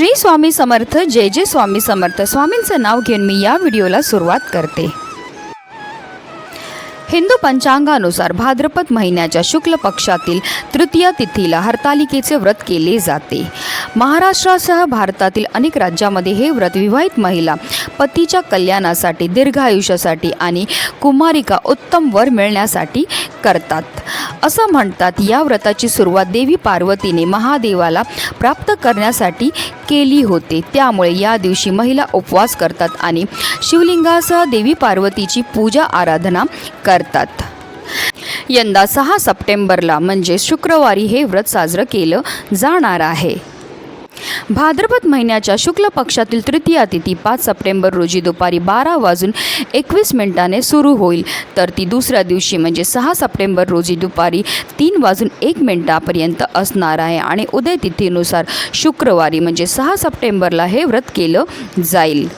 श्री स्वामी समर्थ जय जय स्वामी समर्थ. स्वामींचं नाव घेऊन मी या व्हिडिओला सुरुवात करते. हिंदू पंचांगानुसार भाद्रपद महिन्याच्या शुक्ल पक्षातील तृतीय तिथीला हरतालिकेचे व्रत केले जाते. महाराष्ट्रासह भारतातील अनेक राज्यामध्ये हे व्रत विवाहित महिला पतीच्या कल्याणासाठी दीर्घायुष्यासाठी आणि कुमारिका उत्तम वर मिळण्यासाठी करतात. असं म्हणतात या व्रताची सुरुवात देवी पार्वतीने महादेवाला प्राप्त करण्यासाठी केली होती. त्यामुळे या दिवशी महिला उपवास करतात आणि शिवलिंगासह देवी पार्वतीची पूजा आराधना करतात. यंदा सहा सप्टेंबरला म्हणजे शुक्रवारी हे व्रत साजरं केलं जाणार आहे. भाद्रपद महिन्याच्या शुक्ल पक्षातील तृतीया तिथी पाच सप्टेंबर रोजी दुपारी बारा वाजून एकवीस मिनिटाने सुरू होईल. तर ती दुसऱ्या दिवशी म्हणजे सहा सप्टेंबर रोजी दुपारी तीन वाजून एक मिनिटापर्यंत असणार आहे आणि उदय तिथीनुसार शुक्रवारी म्हणजे सहा सप्टेंबरला हे व्रत केलं जाईल.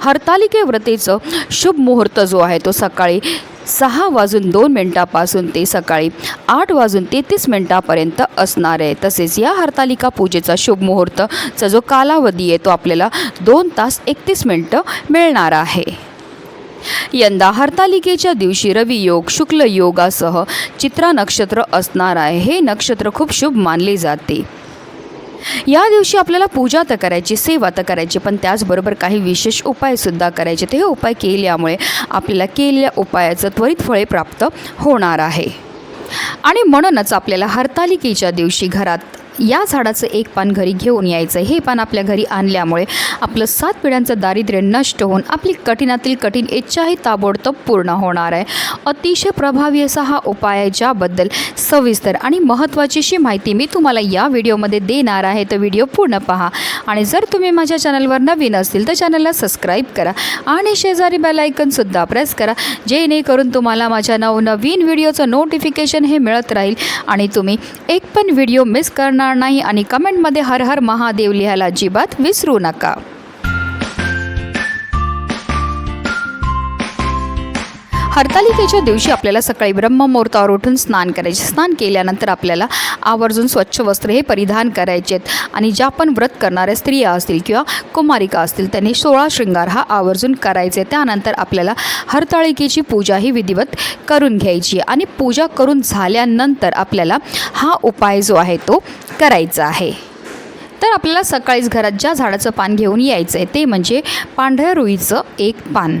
हरतालिके व्रतेचं शुभ मुहूर्त जो आहे तो सकाळी सहा वाजून दोन मिनटापासून ते सकाळी आठ वाजून तेहतीस मिनटापर्यंत असणार आहे. तसेच या हरतालिका पूजेचा शुभ मुहूर्तचा जो कालावधी आहे तो आपल्याला दोन तास एकतीस मिनटं मिळणार आहे. यंदा हरतालिकेच्या दिवशी रवी योग शुक्ल योगासह चित्रा नक्षत्र असणार आहे. हे नक्षत्र खूप शुभ मानले जाते. या दिवशी आपल्याला पूजा तर करायची सेवा तर करायची पण त्याचबरोबर काही विशेष उपायसुद्धा करायचे. ते हे उपाय केल्यामुळे आपल्याला केलेल्या उपायाचं त्वरित फळे प्राप्त होणार आहे. आणि म्हणूनच आपल्याला हरतालिकेच्या दिवशी घरात या झाडाचं एक पान घरी घेऊन यायचं. हे पान आपल्या घरी आणल्यामुळे आपलं सात पिढ्यांचं दारिद्र्य नष्ट होऊन आपली कठीणातील कठीण इच्छाही ताबडतोब पूर्ण होणार आहे. अतिशय प्रभावी असा हा उपाय आहे ज्याबद्दल सविस्तर आणि महत्त्वाचीशी माहिती मी तुम्हाला या व्हिडिओमध्ये देणार आहे. तर व्हिडिओ पूर्ण पहा. आणि जर तुम्ही माझ्या चॅनलवर नवीन असतील तर चॅनलला सबस्क्राईब करा आणि शेजारी बेलायकनसुद्धा प्रेस करा जेणेकरून तुम्हाला माझ्या नवनवीन व्हिडिओचं नोटिफिकेशन हे मिळत राहील आणि तुम्ही एक पण व्हिडिओ मिस करणार नाही आणि कमेंटमध्ये हर हर महादेव लिहायला अजिबात विसरू नका. हरतालिकेच्या दिवशी आपल्याला सकाळी ब्रह्ममुहूर्तावर उठून स्नान करायचे. स्नान केल्यानंतर आपल्याला आवर्जून स्वच्छ वस्त्र हे परिधान करायचे आहेत. आणि ज्या पण व्रत करणाऱ्या स्त्रिया असतील किंवा कुमारिका असतील त्यांनी सोळा शृंगार हा आवर्जून करायचे त्यानंतर आपल्याला हरताळिकेची पूजा ही विधिवत करून घ्यायची आणि पूजा करून झाल्यानंतर आपल्याला हा उपाय जो आहे तो करायचा आहे. तर आपल्याला सकाळीच घरात ज्या झाडाचं पान घेऊन यायचं आहे ते म्हणजे पांढऱ्या रुईचं एक पान.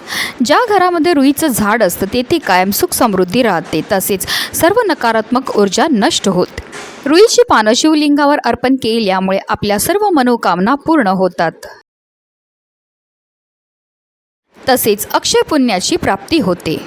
ज्या घरामध्ये रुईचं झाड असतं तेथे कायम सुख समृद्धी राहते. तसेच सर्व नकारात्मक ऊर्जा नष्ट होत. रुईची पानं शिवलिंगावर अर्पण केल्यामुळे आपल्या सर्व मनोकामना पूर्ण होतात. तसेच अक्षय पुण्याची प्राप्ती होते.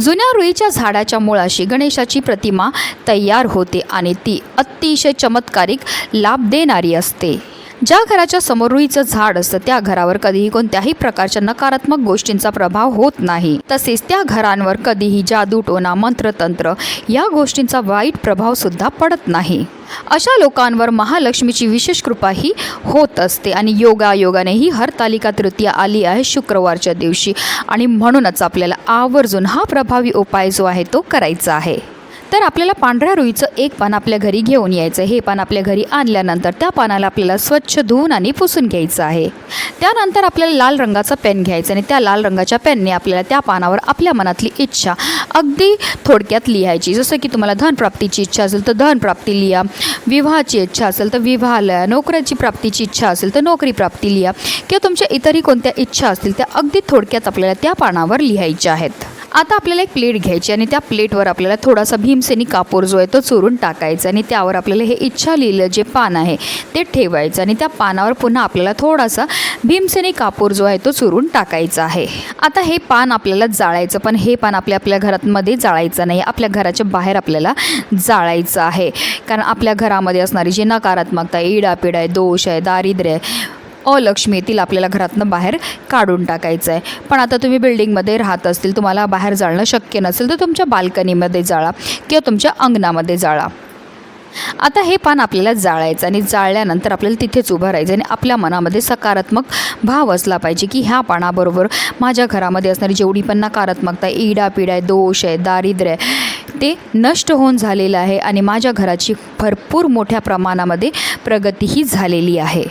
जुन्या रुईच्या झाडाच्या मुळाशी गणेशाची प्रतिमा तयार होते आणि ती अतिशय चमत्कारिक लाभ देणारी असते. ज्या घराच्या समोर रुईचं झाड असतं त्या घरावर कधीही कोणत्याही प्रकारच्या नकारात्मक गोष्टींचा प्रभाव होत नाही. तसेच त्या घरांवर कधीही जादूटोना मंत्रतंत्र या गोष्टींचा वाईट प्रभाव सुद्धा पडत नाही. अशा लोकांवर महालक्ष्मीची विशेष कृपा ही होत असते आणि योगायोगाने ही हरतालिका तृतीया आली आहे शुक्रवारच्या दिवशी. आणि म्हणूनच आपल्याला आवर्जून हा प्रभावी उपाय जो आहे तो करायचा आहे. तर आपल्याला पांढऱ्या रुईचं एक पान आपल्या घरी घेऊन यायचं हे पान आपल्या घरी आणल्यानंतर त्या पानाला आपल्याला स्वच्छ धुवून आणि पुसून घ्यायचं आहे. त्यानंतर आपल्याला लाल रंगाचा पेन घ्यायचा आणि त्या लाल रंगाच्या पेनने आपल्याला त्या पानावर आपल्या मनातली इच्छा अगदी थोडक्यात लिहायची. जसं की तुम्हाला धनप्राप्तीची इच्छा असेल तर धनप्राप्ती लिहा. विवाहाची इच्छा असेल तर विवाह लिहा. नोकऱ्याची प्राप्तीची इच्छा असेल तर नोकरी प्राप्ती लिहा. किंवा तुमच्या इतरही कोणत्या इच्छा असतील त्या अगदी थोडक्यात आपल्याला त्या पानावर लिहायच्या आहेत. आता आपल्याला एक प्लेट घ्यायची आणि त्या प्लेटवर आपल्याला थोडासा भीमसेनी कापूर जो आहे तो चोरून टाकायचा आणि त्यावर आपल्याला हे इच्छा लिहिलं जे पान आहे ते ठेवायचं आणि त्या पानावर पुन्हा आपल्याला थोडासा भीमसेनी कापूर जो आहे तो चोरून टाकायचा आहे. आता हे पान आपल्याला जाळायचं पण हे पान आपल्या आपल्या घरामध्ये जाळायचं नाही. आपल्या घराच्या बाहेर आपल्याला जाळायचं आहे. कारण आपल्या घरामध्ये असणारी जी नकारात्मकता इडापिडा आहे दोष आहे दारिद्र्य आहे अलक्ष्मी येतील आपल्याला घरातनं बाहेर काढून टाकायचं आहे पण आता तुम्ही बिल्डिंगमध्ये राहत असतील तुम्हाला बाहेर जाळणं शक्य नसेल तर तुमच्या बाल्कनीमध्ये जाळा किंवा तुमच्या अंगणामध्ये जाळा. आता हे पान आपल्याला जाळायचं आणि जाळल्यानंतर आपल्याला तिथेच उभं राहायचं आणि आपल्या मनामध्ये सकारात्मक भाव असला पाहिजे की ह्या पानाबरोबर माझ्या घरामध्ये असणारी जेवढी पण नकारात्मकता इडापिडा आहे दोष आहे दारिद्र्य आहे ते नष्ट होऊन झालेलं आहे आणि माझ्या घराची भरपूर मोठ्या प्रमाणामध्ये प्रगतीही झालेली आहे.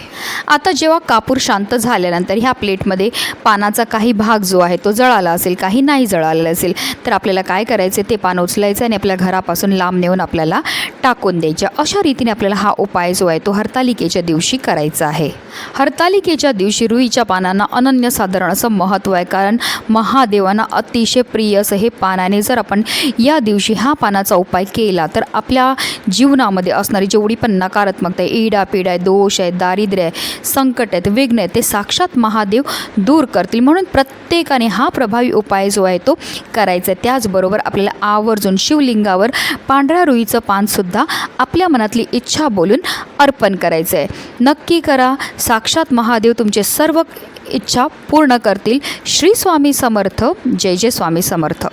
आता जेव्हा कापूर शांत झाल्यानंतर ह्या प्लेटमध्ये पानाचा काही भाग जो आहे तो जळाला असेल काही नाही जळालेला असेल तर आपल्याला काय करायचं ते पान उचलायचं आणि आपल्या घरापासून लांब नेऊन आपल्याला टाकून द्यायच्या अशा रीतीने आपल्याला हा उपाय जो आहे तो हरतालिकेच्या दिवशी करायचा आहे. हरतालिकेच्या दिवशी रुईच्या पानांना अनन्यसाधारण असं महत्त्व आहे कारण महादेवांना अतिशय प्रिय असं हे पानाने जर आपण या दिवशी हा पानाचा उपाय केला तर आपल्या जीवनामध्ये असणारी जेवढी पण नकारात्मकता आहे ईडापीड आहे दोष आहे दारिद्र्य आहे संकट आहेत विघ्न आहेत ते साक्षात महादेव दूर करतील. म्हणून प्रत्येकाने हा प्रभावी उपाय जो आहे तो करायचा आहे. त्याचबरोबर आपल्याला आवर्जून शिवलिंगावर पांढऱ्या रुईचं पानसुद्धा आपल्या मनातली इच्छा बोलून अर्पण करायचं आहे. नक्की करा. साक्षात महादेव तुमचे सर्व इच्छा पूर्ण करतील. श्री स्वामी समर्थ. जय जय स्वामी समर्थ.